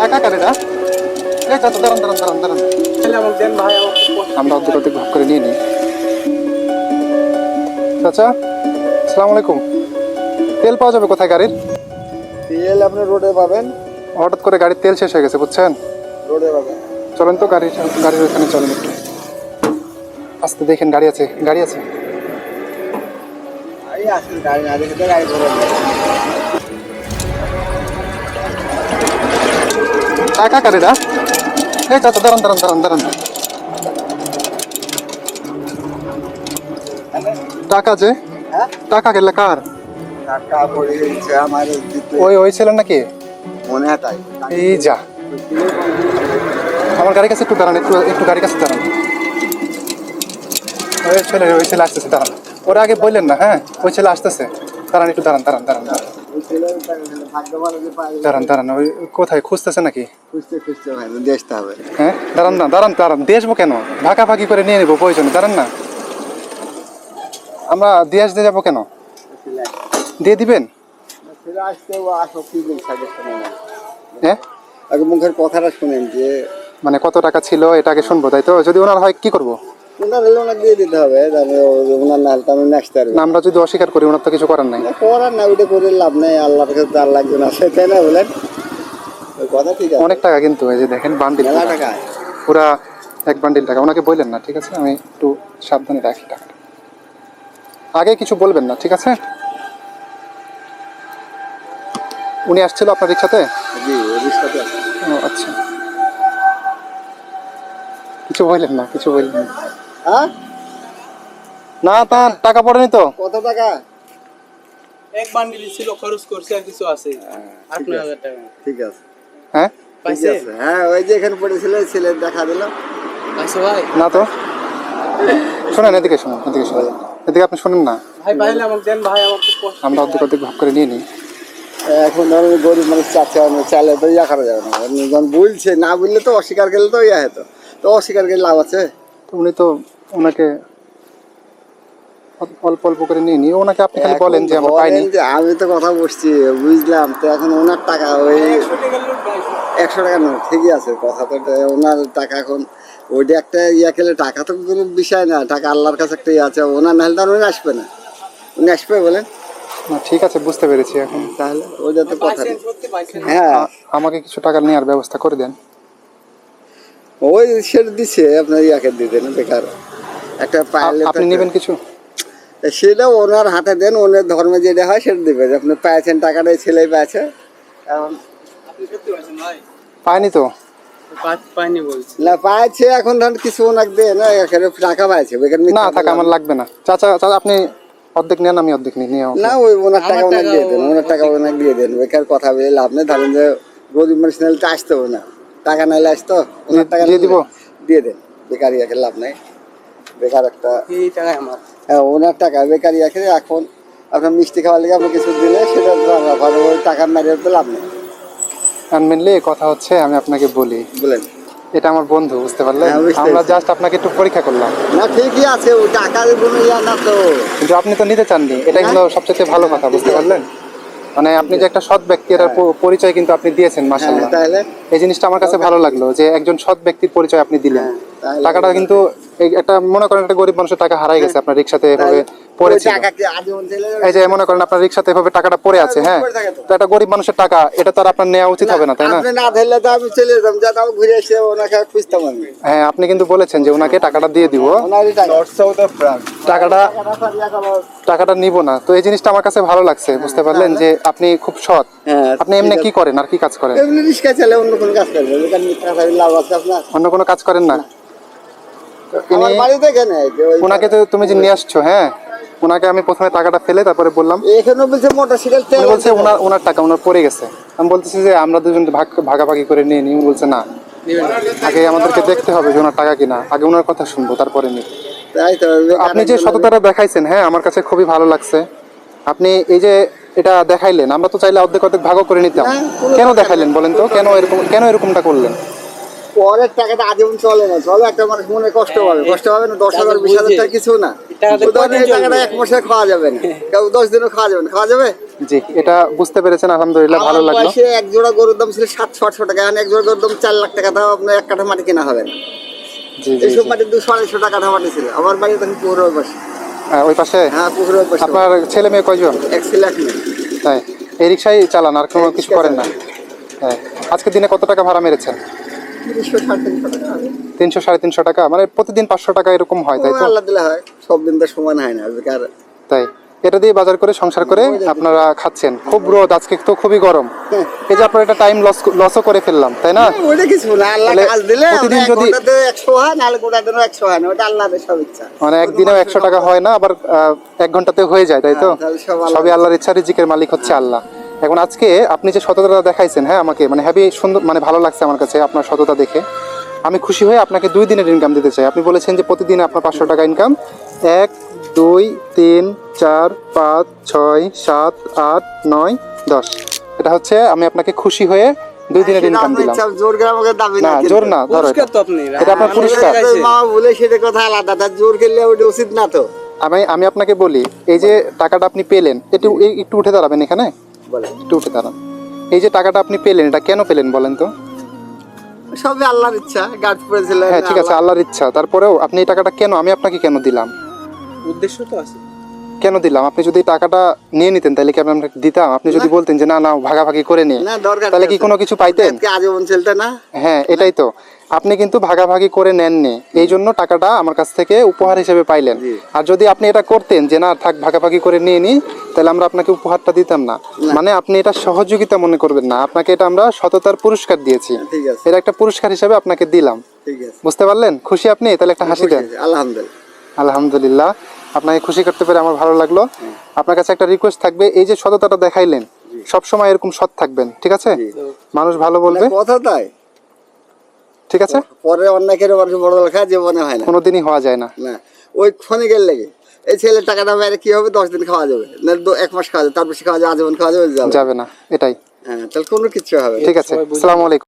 টাকা কারে না এই চাচা দাঁড়ান দাঁড়ান দাঁড়ান দাঁড়ান। আমরা অর্ধেক অর্ধেক ভাগ করে নিয়ে নিই চাচা আসসালামু আলাইকুম। তেল পাওয়া যাবে কোথায় গাড়ির? তেল আপনি রোডে পাবেন। হঠাৎ করে গাড়ির তেল শেষ হয়ে গেছে বুঝছেন? রোডে পাবেন। চলেন তো গাড়ির গাড়ির ওখানে চলেন একটু। আস্তে দেখেন গাড়ি আছে গাড়ি আছে। গাড়ি না দেখে গাড়ি টাকা কারে না এই চাচা দাঁড়ান দাঁড়ান দাঁড়ান দাঁড়ান। টাকা যে? হ্যাঁ? টাকা গেলে কার টাকা পড়ে গেছে আমার ওই ওই ছিলেন নাকি? মনে হয় তাই। এই যা। আমার গাড়ির কাছে একটু দাঁড়ান একটু একটু গাড়ির কাছে দাঁড়ান। ওই ছেলে ওই ছেলে আসতেছে দাঁড়ান। ওরা আগে বললেন না হ্যাঁ? ওই ছেলে আসতেছে। দাঁড়ান একটু দাঁড়ান দাঁড়ান দাঁড়ান দাঁড়ান। দাঁড়ান দাঁড়ান ওই কোথায়? খুঁজতেছে নাকি? খুঁজতে খুঁজতে ভাই দেখতে হবে। হ্যাঁ? দাঁড়ান না দাঁড়ান দাঁড়ান দেশবো কেন? ভাগাভাগি করে নিয়ে নেব প্রয়োজনে দাঁড়ান না। আমরা দিয়ে আসতে যাব কেন? দিয়ে দিবেন। হ্যাঁ? আগে মুখের কথাটা শুনেন যে মানে কত টাকা ছিল এটা আগে শুনব তাই তো? যদি ওনার হয় কি করব? ওনার হলে দিয়ে দিতে হবে ওনার না হলে আমি নেক্সট আমরা যদি অস্বীকার করি ওনার তো কিছু করার নাই। করার না ওইটা করে লাভ নেই আল্লাহর কাছে তাই না বলেন? ওই কথা ঠিক আছে। অনেক টাকা কিন্তু এই যে দেখেন বান্ডিল টাকা। পুরা এক বান্ডিল টাকা। ওনাকে বললেন না ঠিক আছে? আমি একটু সাবধানে রাখি টাকাটা। আগে কিছু বলবেন না ঠিক আছে? উনি আসছিল আপনার রিক্সাতে? জি রিক্সাতে ও আচ্ছা। কিছু বললেন না কিছু বললেন না। হ্যাঁ? না তার টাকা পড়েনি তো? কত টাকা? এক বান্ডিল ছিল খরচ করছে আর কিছু আছে। আট নয় হাজার টাকা। ঠিক আছে। হ্যাঁ? ঠিক পাইছে? আছে। হ্যাঁ ওই যে এখানে পড়েছিল ছেলে দেখা দিল। পাইছে ভাই? না তো? শোনেন এদিকে শুনুন এদিকে শুনুন। এদিকে আপনি শুনুন না। ভাই পাইলে আমাকে দেন ভাই আমার খুব কষ্ট। আমরা অর্ধেক অর্ধেক ভাগ করে নিয়ে নিই। এখন ধরো গরিব মানুষ চাচ্ছে না চালে তো ইয়া করা যাবে না। যখন বলছে না বললে তো অস্বীকার করলে তো ইয়া হতো। তো অস্বীকার করলে লাভ আছে? উনি তো ওনাকে অল্প- অল্প করে নিয়ে নিই ওনাকে আপনি খালি বলেন যে আমরা পাইনি। আমি তো কথা বসছি বুঝলাম। তো এখন ওনার টাকা ওই একশো টাকা নোট ঠিকই আছে। কথা তো ওনার টাকা এখন ওইটা একটা ইয়া খেলে টাকা তো কোনো বিষয় না। টাকা আল্লাহর কাছে একটা ইয়ে আছে। ওনার নাহলে তো উনি আসবে না। উনি আসবে বলেন। না ঠিক আছে বুঝতে পেরেছি এখন। তাহলে ওইটা তো কথা নেই। হ্যাঁ। আমাকে কিছু টাকা নেওয়ার ব্যবস্থা করে দেন। ওই সেটা দিছে আপনার ইয়াকে দিয়ে দেন বেকার। একটা পাইলে আপনি নেবেন কিছু? সেটা ওনার হাতে দেন ওনার ধর্মে যেটা হয় সেটা দেবে। আপনি পেয়েছেন টাকাটা ছেলেই পেয়েছে এখন আপনি সত্যি পাইছেন ভাই? পাইনি তো না পাইছে এখন ধর কিছু ওনাকে দেন এখানে টাকা পাইছে না আমার লাগবে না। চাচা চাচা আপনি অর্ধেক নেন আমি অর্ধেক নিই নিয়ে না ওই ওনার টাকা ওনাকে দিয়ে দেন ওনার টাকা ওনাকে দিয়ে দেন বেকার কথা বলে লাভ নেই। ধরেন যে গরিব মানুষ নাহলে তো আসতে হবে না। টাকা নাইলে আসতো ওনার টাকা দিয়ে দিব? দিয়ে দেন বেকার ইয়াকে লাভ নেই। বেকার একটা। এই টাকায় আমার। হ্যাঁ ওনার টাকা বেকার এখন আপনার মিষ্টি খাওয়ার লেগে আপনি কিছু দিলে সেটা তো আমরা ভালো ওই টাকা মেরে তো লাভ নেই। আর মেনলি কথা হচ্ছে আমি আপনাকে বলি। বলেন। এটা আমার বন্ধু বুঝতে পারলেন? হ্যাঁ, বুঝতে আমরা পেরেছি। জাস্ট আপনাকে একটু পরীক্ষা করলাম। না ঠিকই আছে ওই টাকার কোনো ইয়া না তো। কিন্তু আপনি তো নিতে চাননি এটা কিন্তু সবচেয়ে ভালো কথা বুঝতে পারলেন? মানে আপনি যে একটা সৎ ব্যক্তি এর প- পরিচয় কিন্তু আপনি দিয়েছেন হ্যাঁ, মাসাল্লাহ তাহলে এই জিনিসটা আমার কাছে ভালো লাগল যে একজন সৎ ব্যক্তির পরিচয় আপনি দিলেন। হ্যাঁ, টাকাটা কিন্তু একটা মনে করেন একটা গরিব মানুষের টাকা হারাই গেছে আপনার রিক্সাতে এভাবে এই যে মনে করেন আপনার রিক্সাতে এভাবে টাকাটা পড়ে আছে হ্যাঁ। তো। একটা গরিব মানুষের টাকা এটা তো আর আপনার নেওয়া উচিত হবে না তাই না? আপনি না ধরলে তো আমি চলে যেতাম যাতে আমি ঘুরে এসে ওনাকে খুঁজতাম আমি হ্যাঁ আপনি কিন্তু বলেছেন যে ওনাকে টাকাটা দিয়ে দিব। টাকাটা টাকাটা নিব না। তো এই জিনিসটা আমার কাছে ভালো লাগছে বুঝতে পারলেন যে আপনি খুব সৎ। হ্যাঁ আপনি এমনি কি করেন আর কি কাজ করেন? এমনি রিক্সা চালে অন্য কোনো কাজ বেকার মিথ্যা বলে লাভ আছে আপনার অন্য কোনো কাজ করেন না? আমার বাড়িতে কেন ওনাকে তো তুমি যে নিয়ে আসছো হ্যাঁ? ওনাকে আমি প্রথমে টাকাটা ফেলে তারপরে বললাম। এখানে বলছে মোটর সাইকেল তেল বলছে ওনার ওনার টাকা ওনার পড়ে গেছে। আমি বলতেছি যে আমরা দুজন ভাগ ভাগাভাগি করে নিয়ে নিই। বলছে না। আগে আমাদেরকে দেখতে হবে যে ওনার টাকা কিনা। আগে ওনার কথা শুনব তারপরে নিই। আপনি যে সততাটা দেখাইছেন হ্যাঁ আমার কাছে খুবই ভালো লাগছে। আপনি এই যে এটা দেখাইলেন। আমরা তো চাইলে অর্ধেক অর্ধেক ভাগও করে নিতাম। কেন দেখাইলেন বলেন তো? কেন এরকম কেন এরকমটা করলেন? পরের টাকাটা আজীবন চলে না। চলে একটা মানুষ মনে কষ্ট পাবে। কষ্ট পাবে না? দশ হাজার বিশ হাজার টাকা কিছু না। টাকাটা উদাহরণ এই কয়দিন টাকাটা চলবে? এক মাসে খাওয়া যাবে না। কেউ দশ দিনও খাওয়া যাবে না। খাওয়া যাবে? জি এটা বুঝতে পেরেছেন। আলহামদুলিল্লাহ ভালো লাগল। এক জোড়া গরুর দাম ছিল সাতশো আটশো টাকা। এখন এক জোড়া গরুর দাম চার লাখ টাকা। তাও আপনার এক কাঠা মাটি কেনা হবে না। জি জি এইসব মাটি দুশো আড়াইশো টাকা কাঠা মাটি ছিল। আমার বাড়ি তখন হ্যাঁ, ওই পাশে? হ্যাঁ আপনার ছেলে মেয়ে কয়জন? তাই। এই রিক্সাই চালান আর কোনো কিছু করেন না। হ্যাঁ। আজকে দিনে কত টাকা ভাড়া মেরেছেন? তিনশো সাড়ে তিনশো টাকা। মানে প্রতিদিন পাঁচশো টাকা এরকম হয় তাই তো? আল্লাহ দিলে হয়। সব দিন তো সমান হয় না তাই। এটা দিয়ে বাজার করে সংসার করে আপনারা খাচ্ছেন। খুব রোদ আজকে তো খুবই গরম। এই যে আপনার একটা টাইম লস লসও করে ফেললাম তাই না? ওইটা কিছু না আল্লাহ কাজ দিলে প্রতিদিন যদি- যদি একশো হয় নাহলে গোটা দিনও একশো হয় না ওটা আল্লাহদের সব ইচ্ছা। মানে একদিনেও একশো টাকা হয় না আবার এক ঘন্টাতে হয়ে যায় তাই তো? হ্যাঁ, সবই আল্লাহর ইচ্ছা রিজিকের মালিক হচ্ছে আল্লাহ। এখন আজকে আপনি যে সততা দেখাইছেন হ্যাঁ আমাকে মানে হ্যাপি সুন্দর মানে ভালো লাগছে আমার কাছে আপনার সততা দেখে। আমি খুশি হয়ে আপনাকে দুই দিনের ইনকাম দিতে চাই। আপনি বলেছেন যে প্রতিদিন আপনার পাঁচশো টাকা ইনকাম এক দুই তিন চার পাঁচ ছয় সাত আট নয় দশ। এটা হচ্ছে আমি আপনাকে খুশি হয়ে দুই দিনের ইনকাম দিলাম। জোর করে আমাকে দাবি না জোর না ধরো পুরস্কার এটা। তো আপনি এটা আপনার আমি পুরস্কার। মা বলে সেটা কথা আলাদা তার জোর করলে ওটা উচিত না তো। আমি আমি আপনাকে বলি এই যে টাকাটা আপনি পেলেন একটু একটু উঠে দাঁড়াবেন এখানে? বলে একটু উঠে দাঁড়ান। এই যে টাকাটা আপনি পেলেন এটা কেন পেলেন বলেন তো? সবই আল্লাহর ইচ্ছা গাছ পড়েছিলেন হ্যাঁ ঠিক আছে আল্লাহর ইচ্ছা। তারপরেও আপনি এই টাকাটা কেন আমি আপনাকে কেন দিলাম? উদ্দেশ্য তো আছে। কেন দিলাম? আপনি যদি টাকাটা নিয়ে নিতেন তাহলে কি আমি আপনাকে দিতাম? আপনি যদি বলতেন যে না না ভাগাভাগি করে নিয়ে তাহলে কি কোনো কিছু পাইতেন? আজীবন চলতে না? হ্যাঁ এটাই তো। আপনি কিন্তু ভাগাভাগি করে নেননি। এই জন্য টাকাটা আমার কাছ থেকে উপহার হিসেবে পাইলেন। আর যদি আপনি এটা করতেন যে না থাক ভাগাভাগি করে নিয়ে নিই তাহলে আমরা আপনাকে উপহারটা দিতাম না। মানে আপনি এটা সহযোগিতা মনে করবেন না। আপনাকে এটা আমরা সততার পুরস্কার দিয়েছি। এটা একটা পুরস্কার হিসেবে আপনাকে দিলাম। বুঝতে পারলেন? খুশি আপনি? তাহলে একটা হাসি দেন। আলহামদুলিল্লাহ। আলহামদুলিল্লাহ। আপনাকে খুশি করতে পেরে আমার ভালো লাগল। আপনার কাছে একটা রিকোয়েস্ট থাকবে এই যে সততাটা দেখাইলেন সব সময় এরকম সৎ থাকবেন ঠিক আছে? মানুষ ভালো বলবে। কথা তাই। ঠিক আছে? পরে অন্যায় করে মানুষ বড় লেখা জীবনে হয় না। কোনোদিনই হওয়া যায় না। না ওই ক্ষণিকের লেগে। এই ছেলের টাকাটা বাইরে কি হবে? দশ দিন খাওয়া যাবে। না দু- এক মাস খাওয়া যাবে তার বেশি খাওয়া যাবে আজীবন খাওয়া যাবে যাবে। যাবে না এটাই। হ্যাঁ তাহলে কোনো কিছু হবে ঠিক আছে আসসালামু আলাইকুম।